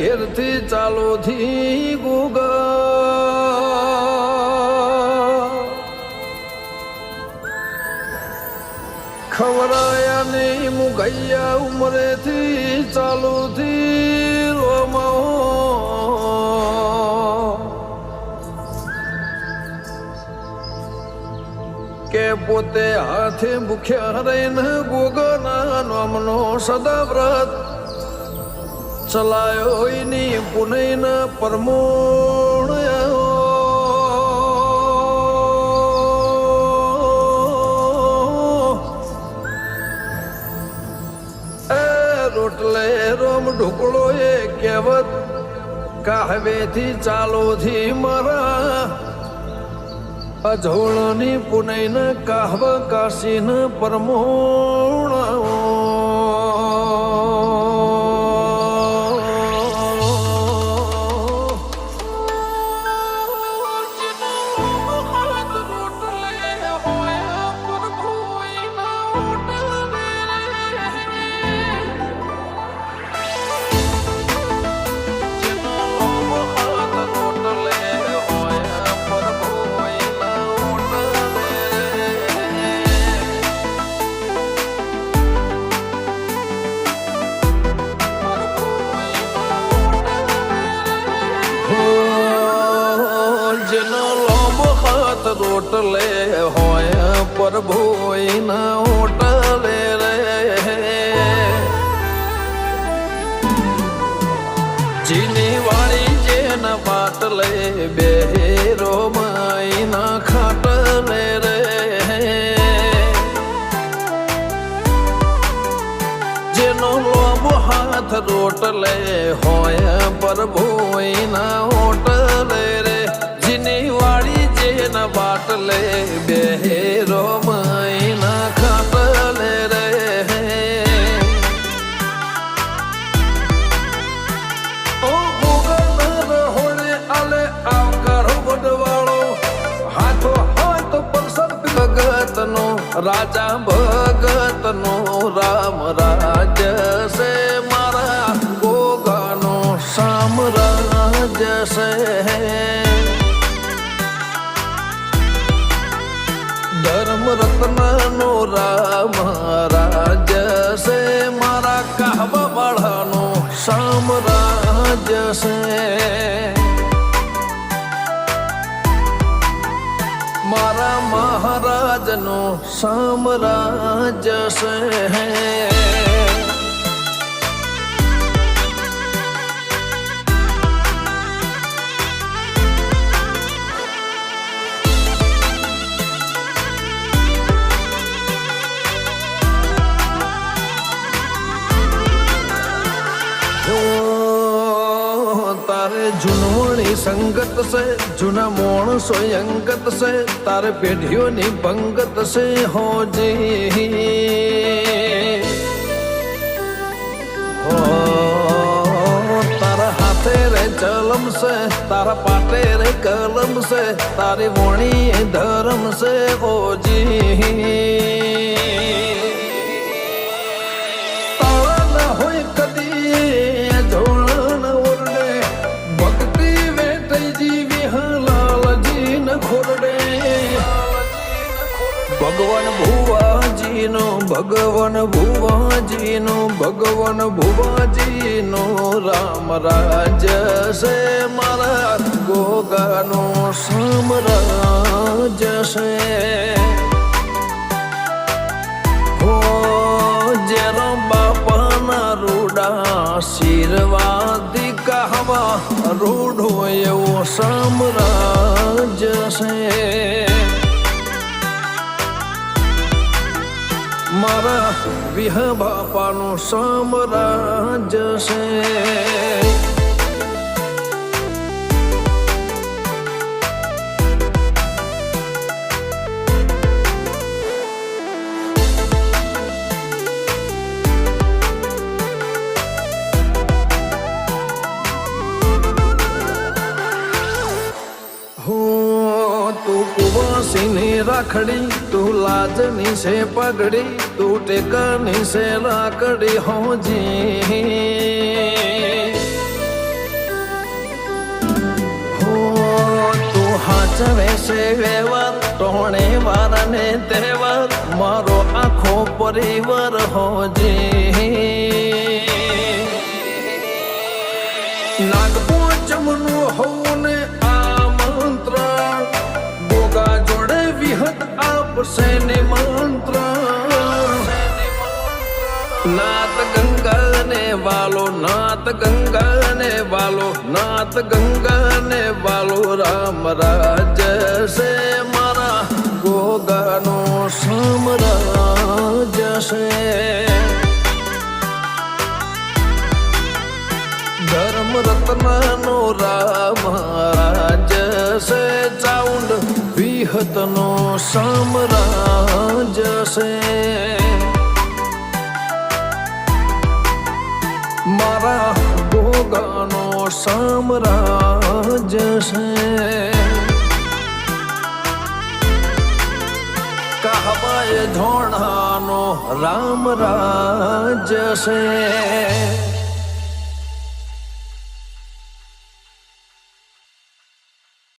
ઘેરથી ચાલો થી ગુગા ખવરાયા નહીં મુગૈયા ઉમરેથી ચાલુ થી રોમો કે પોતે હાથે ભૂખ્યા રહીને ગોગના નામનો સદા વ્રત ચલાયો એની પુનૈન પરમોણ રોટલે રોમ ઢોકળો એ કહેવત, કાહવેથી ચાલોથી મારા. અજોળની પુનૈન કાહવ કાશીન પરમોણ હાથ રોટલે હોય, પ્રભુ એના હોટલે રે. જીની વાળી જેન પાટલે બેરો માઈના ખાટલે રે. જેનો લોભ હાથ રોટલે હોય, પ્રભુ એના હોટલે બાટલે બેરો મૈના ખાટલે રે ઓ ગોગલ હોળે આલે આવકાર વડવાળો. હાથો હાથ પરસર ભગતનો રાજા ભગતનો રામ રાજ છે. સામ્રાજ છે મારા મહારાજનો સામ્રાજ છે જૂનવણી સંગત છે, જૂના માણસો અંગત છે, તારે પેઢીઓની પંગત છે હોજી તારા હાથે રે ચલમ છે, તારા પાટે રે કલમ છે, તારી વણી ધર્મ છે ઓજી તારા ના હોય કદી ભગવાન ભુવાજીનો ભગવાન ભુવાજીનો રામ રાજ છે મારા ગોગાનો સામ્રાજ છે. હો, જેનો બાપાના રૂડા આશીર્વાદી કહેવા રૂઢો એવો સામ્રાજ છે. મારા વિહ બાપાનું સામ્રાજ્ય છે. માસીની રાખડી, તું લાજની છે પગડી, તું ટેકની છે રાખડી હોજી. હો, તું હાચવે છે વેવાર ટોણે વારને તહેવાર, મારો આખો પરિવાર હોજે. આપશે મંત્ર. નાત ગંગા ને વાલો નાત ગંગા ને વાલો નાત ગંગા ને વાલો, રામ રાજ છે મારા ગોગાનો સામ્રાજ છે. ધર્મ રત્નનો રામ રાજ છે, ચાઉંડ વિહતનો સામ્રાજ છે. મારા ગોગાનો સામ્રાજ છે. કહાવાય ધોણાનો રામ રાજ છે.